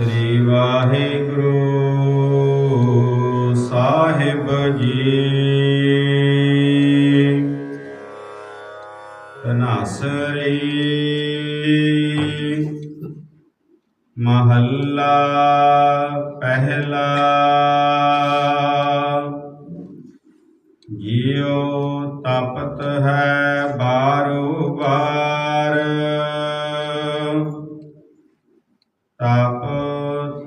ਸ੍ਰੀ ਵਾਹਿਗੁਰੂ ਸਾਹਿਬ ਜੀ। ਤਨਾਸਰੀ ਮਹੱਲਾ ਪਹਿਲਾ। ਜਿਉ ਤਪਤ ਹੈ ਬਾਰੋ ਬਾਰ। ਤਪ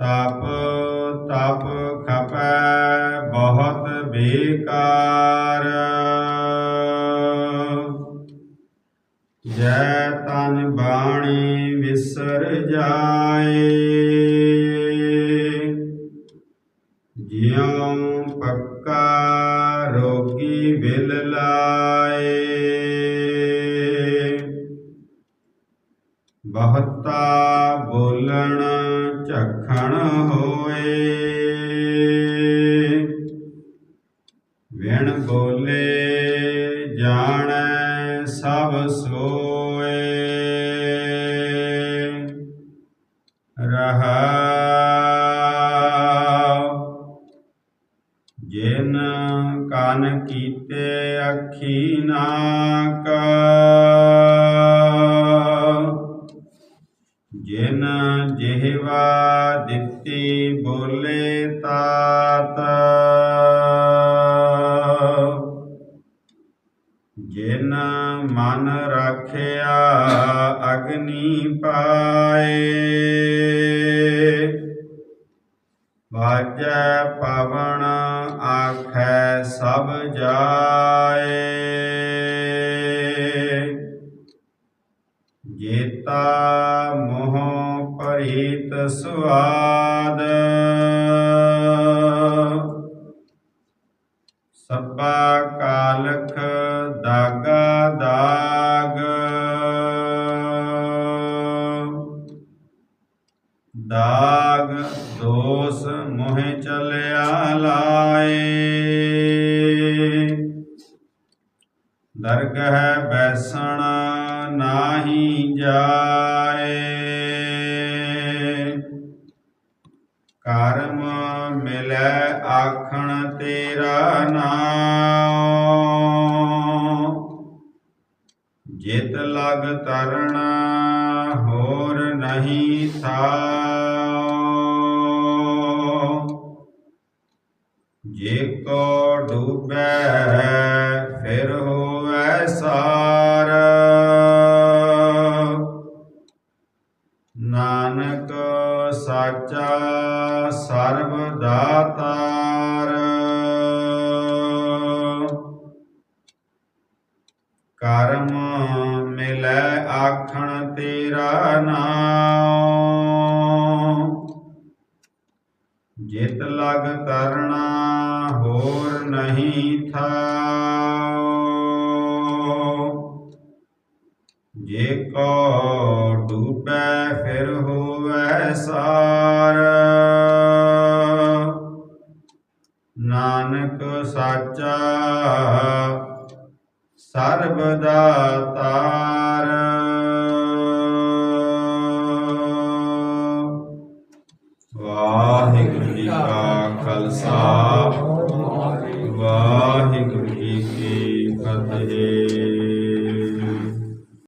ਤਪ ਤਪ ਖਪੈ ਬਹੁਤ ਬੇਕਾਰ। ਜੈ ਤਨ ਬਾਣੀ ਵਿਸਰ ਜਾਏ, ਜਿਉ ਪੱਕਾ ਰੋਗੀ ਵਿਲ ਲਾਏ। ਬਹੁਤਾ ਬੋਲਣ ਝਖਣ ਹੋਏ। ਵਿਣ ਬੋਲੇ ਜਾਣ ਸਭ ਸੋਏ। ਰਹਾ ਜਿਨ ਕਨ ਕੀਤੇ ਅੱਖੀ ਨਾਕ ਜਿਨ ਜਿਹਵਾ ਦਿੱਤੀ ਬੋਲੇ ਤਾਤ। ਜਿਨ ਮਨ ਰਾਖਿਆ ਅਗਨੀ ਪਾਏ, ਵਾਜੈ ਪਵਨ ਆਖੈ ਸਭ ਜਾਏ। ਜੇਤਾ ਮੋਹ ਪਰੀਤ ਸੁਆਦ। ਸਭਾ ਕਾਲਖ ਦਾਗਾ ਦਾਗ। ਦਾਗ ਦੋਸ ਮੋਹਿ ਚਲਿਆ ਲਾਏ। ਦਰਗਹਿ ਬੈਸਣਾ ਨਾਹੀ ਜਾਏ। ਕਰਮ ਮਿਲੈ ਆਖਣ ਤੇਰਾ ਨਾਮ ਜਿਤ ਲਗ ਤਰਣਾ ਹੋਰ ਨਹੀਂ ਥਾਉ ਜੇ ਕੋ ਡੂਬੈ ਫਿਰ ਹੋਵੈ ਸਾਰ। ਨਾਨਕ ਸਾਚਾ ਸਰਬ ਦਾਤਾਰ ਕਰਮ ਮਿਲੈ ਆਖਣ ਤੇਰਾ ਨਾਮ ਜਿਤ ਲਗ ਕਰਣਾ ਹੋਰ ਨਹੀਂ ਥਾਉ। ਜੇ ਕੋ ਡੂਬੈ ਫਿਰ ਹੋਵੈ ਸਾਰ। ਨਾਨਕ ਸਾਚਾ ਸਰਬ ਦਾਤਾਰ